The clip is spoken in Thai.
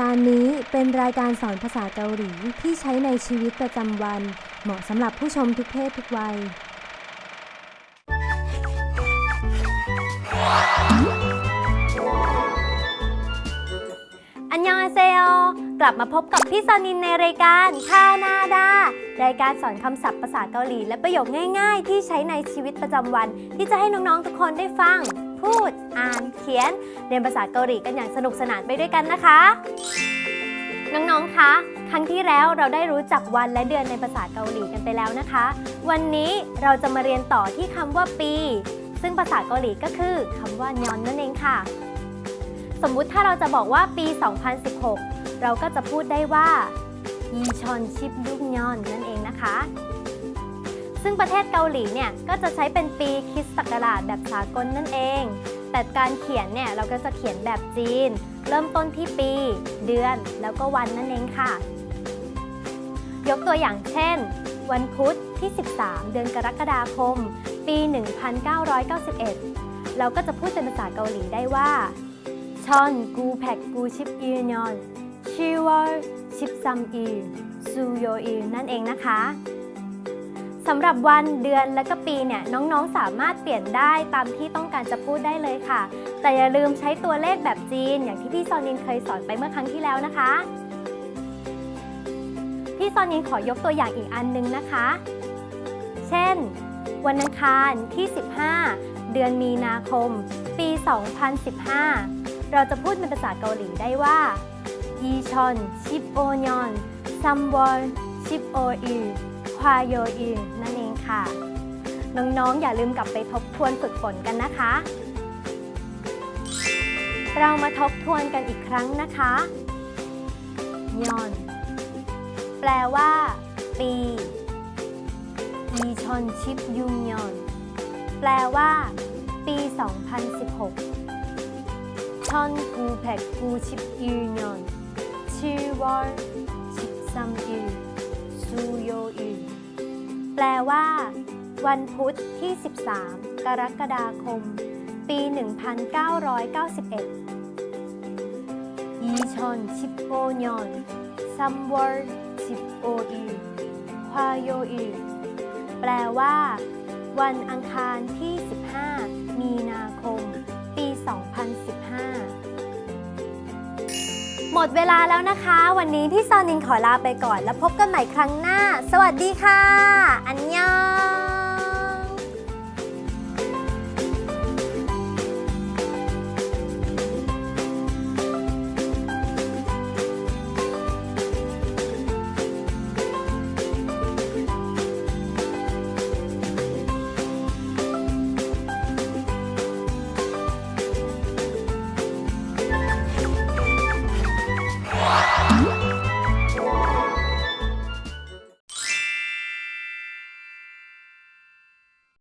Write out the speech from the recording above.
การนี้เป็นรายการสอนภาษาเกาหลีที่ใช้ในชีวิตประจำวัน เหมาะสำหรับผู้ชมทุกเพศทุกวัย อันยองอาเซโอกลับมาพบกับพี่ซานินในรายการคานาดา รายการสอนคำศัพท์ภาษาเกาหลี และประโยคง่าย ๆ ที่ใช้ในชีวิตประจำวัน ที่จะให้น้อง ๆ ทุกคนได้ฟัง พูด อ่าน เขียน เรียนภาษาเกาหลีกันอย่างสนุกสนานไปด้วยกันนะคะ น้องๆ คะ ครั้งที่แล้วเราได้รู้จักวันและเดือนในภาษาเกาหลีกันไปแล้วนะคะ วันนี้เราจะมาเรียนต่อที่คำว่าปี ซึ่งภาษาเกาหลีก็คือคำว่ายอนนั่นเองค่ะ สมมุติถ้าเราจะบอกว่าปี 2016 เราก็จะพูดได้ว่ายีชอนชิปยุกยอนนั่นเองนะคะ ซึ่งประเทศเกาหลีเนี่ยก็จะใช้เป็นปีคริสต์ศักราชแบบสากลนนั่นเอง แต่การเขียนเนี่ยเราก็จะเขียนแบบจีน เริ่มต้นที่ปี เดือน แล้วก็วันนั่นเองค่ะ ยกตัวอย่างเช่น วันพุธที่ 13 เดือนกรกฎาคม ปี 1991 เราก็จะพูดเป็นภาษาเกาหลีได้ว่าชอนกูแพกกูชิปอีนยอนชิวอลชิปซัมอีซูโยอีนั่นเองนะคะ สำหรับวันเดือนและก็ปีเนี่ยน้องๆสามารถเปลี่ยนได้ตามที่ต้องการจะพูดได้เลยค่ะ แต่อย่าลืมใช้ตัวเลขแบบจีน อย่างที่พี่ซอนินเคยสอนไปเมื่อครั้งที่แล้วนะคะ พี่ซอนินขอยกตัวอย่างอีกอันนึงนะคะ เช่น วันอังคารที่ 15 เดือนมีนาคม ปี 2015 เราจะพูดเป็นภาษาเกาหลีได้ว่ายีชอนชิปโอยอนซัมวอลชิปโออี ควาโยอีนั่นเองค่ะ น้องๆ อย่าลืมกลับไปทบทวนฝึกฝนกันนะคะ เรามาทบทวนกันอีกครั้งนะคะยอนแปลว่า ปียีชอนชิปยุงยอนแปลว่า ปี 2016ชอนกูแพกกูชิปยูยอนชิวอลชิปซัมยู แปลว่า วันพุธที่ 13 กรกฎาคม ปี 1991ยีชอนชิปโอยอนซัมวอลชิปโอยูควาโยยูแปลว่า วันอังคารที่ 15 มีนาคม ปี 2 หมดเวลาแล้วนะคะ วันนี้พี่ซอนินขอลาไปก่อน แล้วพบกันใหม่ครั้งหน้า สวัสดีค่ะ อันยอง